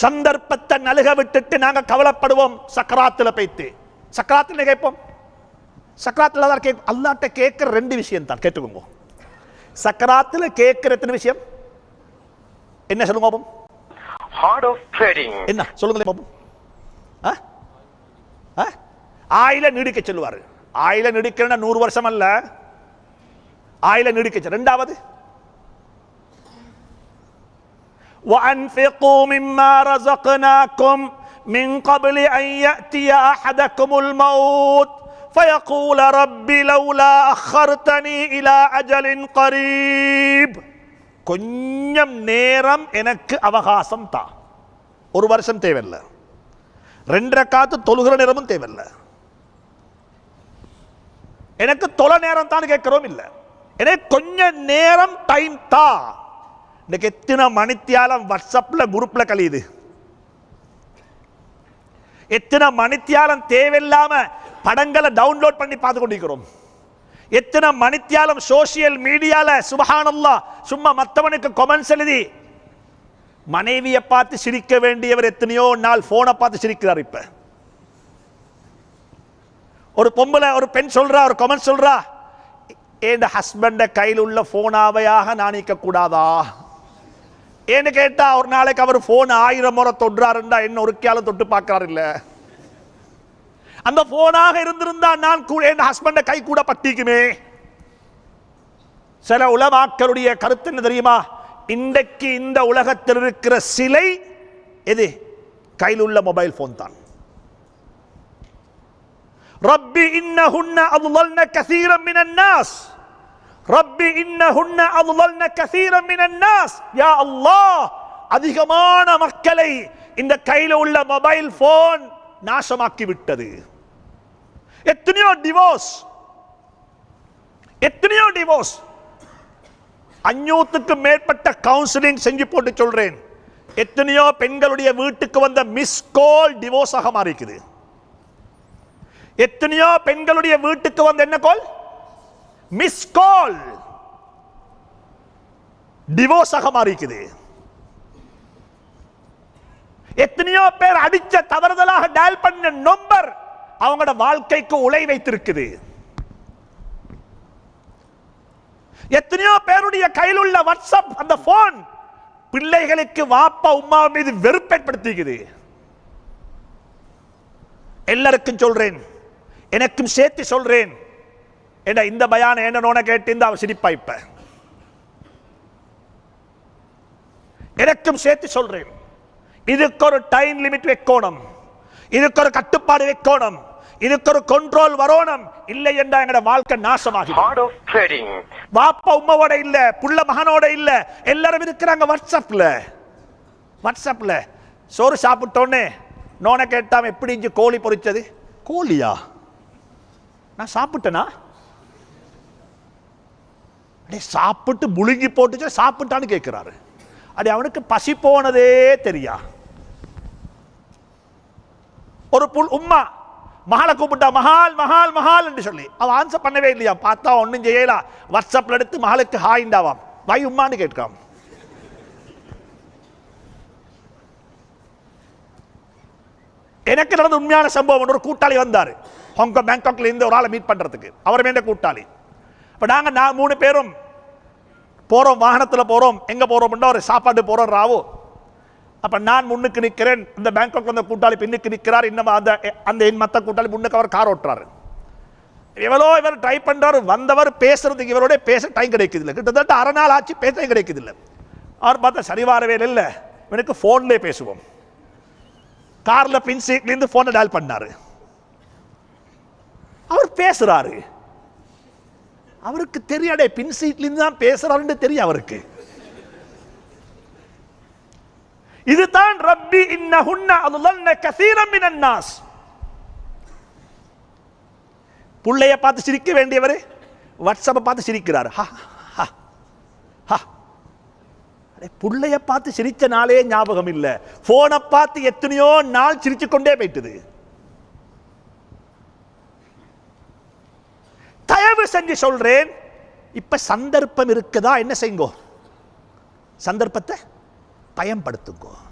சந்தர்ப்பத்தை நலுக விட்டுட்டு நாங்க கவலைப்படுவோம். சக்கராத்துல பைத்து சக்கராத்துல கேட்போம்? சக்கராத்துல தான் கேட்க அல்லாட்ட கேட்கிற ரெண்டு விஷயம் தான். கேட்டுக்கோங்க. சக்கராத்துல கேட்கிற எத்தனை விஷயம்? என்ன சொல்லுங்க பாப்போம் Heart of trading. என்ன? ஆ? ஆ? ஆயில நீடிக்க சொல்லுவாரு. ஆயில நீடிக்கிறன்னா நூறு வருஷம் அல்ல. ஆயில நீடிக்க. ரெண்டாவது? وأنفقوا مما رزقناكم من قبل أن يأتي أحدكم الموت فيقول رب لولا أخرتني إلى أجل قريب கொஞ்சம் நேரம் எனக்கு அவகாசம் தா ஒரு வருஷம் தேவையில்லை ரெண்டரை காத்து தொழுகிற நேரமும் தேவையில்லை எனக்கு தொலை நேரம் தான் கேட்கிறோம் இல்லை எனக்கு கொஞ்ச நேரம் டைம் தா இன்னைக்கு எத்தனை மணித்தியாலம் வாட்ஸ்அப்பில் குரூப்ல கழியுது? எத்தனை மணித்தியாலம் தேவையில்லாம படங்களை டவுன்லோட் பண்ணி பார்த்து கொண்டிருக்கிறோம். எத்தனை மணித்தியாலம் சோசியல் மீடியால சுபஹானல்லா சும்மா மத்தவனுக்கு கொமெண்ட்ஸ் எழுதி மனைவியை பார்த்து சிரிக்க வேண்டியவர் எத்தனையோ நாள் போனை பார்த்து சிரிக்கிறார் இப்ப. ஒரு பொம்பளை ஒரு பெண் சொல்றா ஒரு கொமெண்ட் சொல்றா என் ஹஸ்பண்ட கையில் உள்ள போனாவையாக நான் நிற்க கூடாதா ஏன்னு கேட்டா ஒரு நாளைக்கு அவர் போன் ஆயிரம் முறை தொடுறாருண்டா என்ன ஒரு கேள தொட்டு பார்க்கறாரு இல்ல? அந்த போனாக இருந்திருந்தா நான் கூட என் ஹஸ்பண்ட கை கூட பட்டிக்குமே. சில உலமாக்களுடைய கருத்து என்ன தெரியுமா? இன்றைக்கு இந்த உலகத்தில் இருக்கிற சிலை எது? கையில் உள்ள மொபைல் போன் தான். ரப்பி இன்னஹுன்ன அல்லாஹ் கசீரம் மினன் நாஸ். ரப்பி இன்னஹுன்ன அதுலல்ன கசீரம் மினன் யா அல்லாஹ் அதிகமான மக்களை இந்த கையில் உள்ள மொபைல் போன் நாசமாக்கி விட்டது எத்தனையோ டிவோர்ஸ் எத்தனையோ டிவோர்ஸ் அஞ்சூத்துக்கு மேற்பட்ட கவுன்சிலிங் செஞ்சு போட்டு சொல்றேன். எத்தனையோ பெண்களுடைய வீட்டுக்கு வந்த மிஸ் கோல் டிவோர்ஸாக மாறிக்குது. எத்தனையோ பெண்களுடைய வீட்டுக்கு வந்த என்ன கால் மிஸ் கால் டிவோர்ஸாக மாறிக்குது. எத்தனையோ பேர் அடிச்ச தவறுதலாக டயல் பண்ண நம்பர் அவங்களோட வாழ்க்கைக்கு உலை வைத்திருக்குது. எத்தனையோ பேருடைய கையில் உள்ள வாட்ஸ்அப் அந்த போன் பிள்ளைகளுக்கு வாப்பா உமா மீது வெறுப்பேற்படுத்திக்குது. எல்லாருக்கும் சொல்றேன். எனக்கும் சேர்த்து சொல்றேன். என்ன இந்த பயான என்ன நோன கேட்டு இந்த அவ சிரிப்பா இப்ப? எனக்கும் சேர்த்து சொல்றேன். இதுக்கு ஒரு டைம் லிமிட் வைக்கணும். இதுக்கு ஒரு கட்டுப்பாடு வைக்கணும். இதுக்கு ஒரு கண்ட்ரோல் வரணும். இல்லை என்றா எங்கட வாழ்க்கை நாசமாகி. வாப்பா உம்மாவோட இல்ல புள்ள மகனோட இல்ல. எல்லாரும் இருக்கிறாங்க வாட்ஸ்அப்ல வாட்ஸ்அப்ல சோறு சாப்பிட்டோன்னே நோனை கேட்டாம எப்படி இஞ்சி கோழி பொரிச்சது கோழியா? நான் சாப்பிட்டேனா? அப்படியே சாப்பிட்டு முழுங்கி போட்டுச்சு சாப்பிட்டான்னு கேட்குறாரு. அப்படி அவனுக்கு பசி போனதே தெரியா? ஒரு புல் உம்மா மகளை கூப்பிட்டா மகால் மகால் மகால் என்று சொல்லி. அவன் ஆன்சர் பண்ணவே இல்லையா? பார்த்தா ஒன்றும் செய்யலாம் வாட்ஸ்அப்பில் எடுத்து மகளுக்கு ஹாய்ண்டாவாம் வாய் உம்மான்னு கேட்காம். எனக்கு நடந்த உண்மையான சம்பவம் ஒரு கூட்டாளி வந்தார். ஹாங்காங் பேங்காக்ல இருந்து ஒரு ஆளை மீட் பண்றதுக்கு. அவர் வேண்ட கூட்டாளி. இப்போ நாங்கள் நான் மூணு பேரும் போகிறோம் வாகனத்தில் போகிறோம் எங்கே போகிறோம்னா ஒரு சாப்பாடு போகிறோம் ராவோ. அப்போ நான் முன்னுக்கு நிற்கிறேன். இந்த பேங்காக் வந்த கூட்டாளி பின்னுக்கு நிற்கிறார். இன்னும் அந்த அந்த என் மற்ற கூட்டாளி முன்னுக்கு அவர் கார் ஓட்டுறாரு. எவ்வளோ இவர் ட்ரை பண்றாரு வந்தவர் பேசுறதுக்கு இவரோட பேச டைம் கிடைக்குது இல்லை கிட்டத்தட்ட அரை நாள் ஆச்சு பேச கிடைக்குது இல்லை அவர் பார்த்தா சரி வரவே இல்லை. இவனுக்கு ஃபோன்லேயே பேசுவோம். காரில் பின் சீட்லேருந்து ஃபோனை டயல் பண்ணாரு. அவர் பேசுகிறாரு அவருக்கு தெரியாடே பின் சீட்லேருந்து தான் பேசுறாருன்னு தெரியும் அவருக்கு. இதுதான் ரப்பி இன்னஹுன்ன அதுலன்ன கசீரம் மினன் புள்ளைய பார்த்து சிரிக்க வேண்டியவர் வாட்ஸ்அப்பை பார்த்து சிரிக்கிறார். ஹா ஹா ஹா. அடே, புள்ளைய பார்த்து சிரிச்ச நாளே ஞாபகம் இல்லை. போனை பார்த்து எத்தனையோ நாள் சிரிச்சு கொண்டே போயிட்டுது. செஞ்சு சொல்றேன். இப்ப சந்தர்ப்பம் இருக்குதா? என்ன செய்யுங்கோ? சந்தர்ப்பத்தை பயன்படுத்துங்கோ.